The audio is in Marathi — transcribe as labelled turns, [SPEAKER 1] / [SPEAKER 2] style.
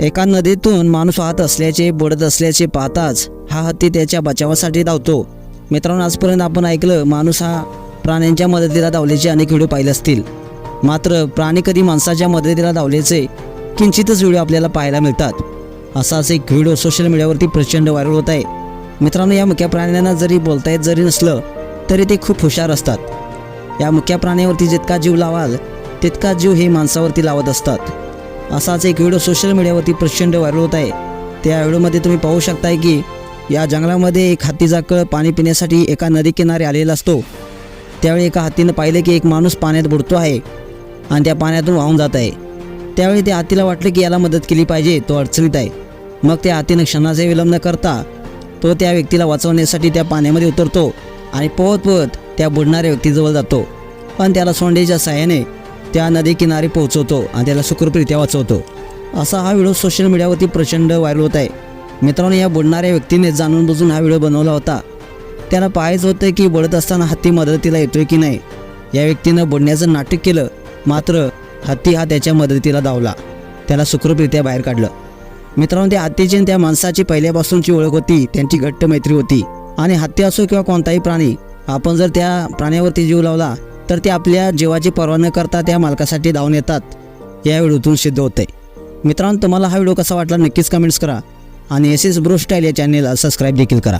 [SPEAKER 1] एका नदीतून माणूस वाहत असल्याचे बुडत असल्याचे पाहताच हा हत्ती त्याच्या बचावासाठी धावतो. मित्रांनो आजपर्यंत आपण ऐकलं माणूस हा प्राण्यांच्या मदतीला धावल्याचे अनेक व्हिडिओ पाहिले असतील. मात्र प्राणी कधी माणसाच्या मदतीला धावल्याचे किंचितच व्हिडिओ आपल्याला पाहायला मिळतात. असाच एक व्हिडिओ सोशल मीडियावरती प्रचंड व्हायरल होत आहे. मित्रांनो या मुख्या प्राण्यांना जरी बोलता येत जरी नसलं तरी ते खूप हुशार असतात. या मुख्या प्राण्यावरती जितका जीव लावाल तितका जीव हे माणसावरती लावत असतात. असाच एक व्हिडिओ सोशल मीडियावरती प्रचंड व्हायरल होत आहे. त्या व्हिडिओमध्ये तुम्ही पाहू शकताय की या जंगलामध्ये एक हत्तीचा कळ पाणी पिण्यासाठी एका नदीकिनारी आलेला असतो. त्यावेळी एका हत्तीनं पाहिलं की एक माणूस पाण्यात बुडतो आहे आणि त्या पाण्यातून वाहून जात आहे. त्यावेळी त्या हत्तीला वाटलं की याला मदत केली पाहिजे तो अडचणीत आहे. मग त्या हत्तीनं क्षणाचा विलंब न करता तो त्या व्यक्तीला वाचवण्यासाठी त्या पाण्यामध्ये उतरतो आणि पोहत पोहत त्या बुडणाऱ्या व्यक्तीजवळ जातो. पण त्याला सोंडेच्या साह्याने त्या नदीकिनारी पोहोचवतो आणि त्याला सुखरूपरित्या वाचवतो. असा हा व्हिडिओ सोशल मीडियावरती प्रचंड व्हायरल होत आहे. मित्रांनो या बुडणाऱ्या व्यक्तीने जाणून बुजून हा व्हिडिओ बनवला होता. त्याला पाहायचं होतं की बुडत असताना हत्ती मदतीला येतोय की नाही. या व्यक्तीनं बुडण्याचं नाटक केलं मात्र हत्ती हा त्याच्या मदतीला धावला. त्याला सुखरूपरित्या बाहेर काढलं. मित्रांनो त्या हत्तीची आणि त्या माणसाची पहिल्यापासूनची ओळख होती त्यांची घट्ट मैत्री होती. आणि हत्ती असो किंवा कोणताही प्राणी आपण जर त्या प्राण्यावरती जीव लावला तर ते आपल्या जीवाची पर्वा न करता त्या मालकासाठी धावून येतात. या व्हिडिओतून सिद्ध होते. मित्रांनो तुम्हाला हा व्हिडिओ कसा वाटला नक्कीच कमेंट्स करा. आणि एस एस ब्रो स्टाईल या चॅनेलला सबस्क्राईब देखील करा.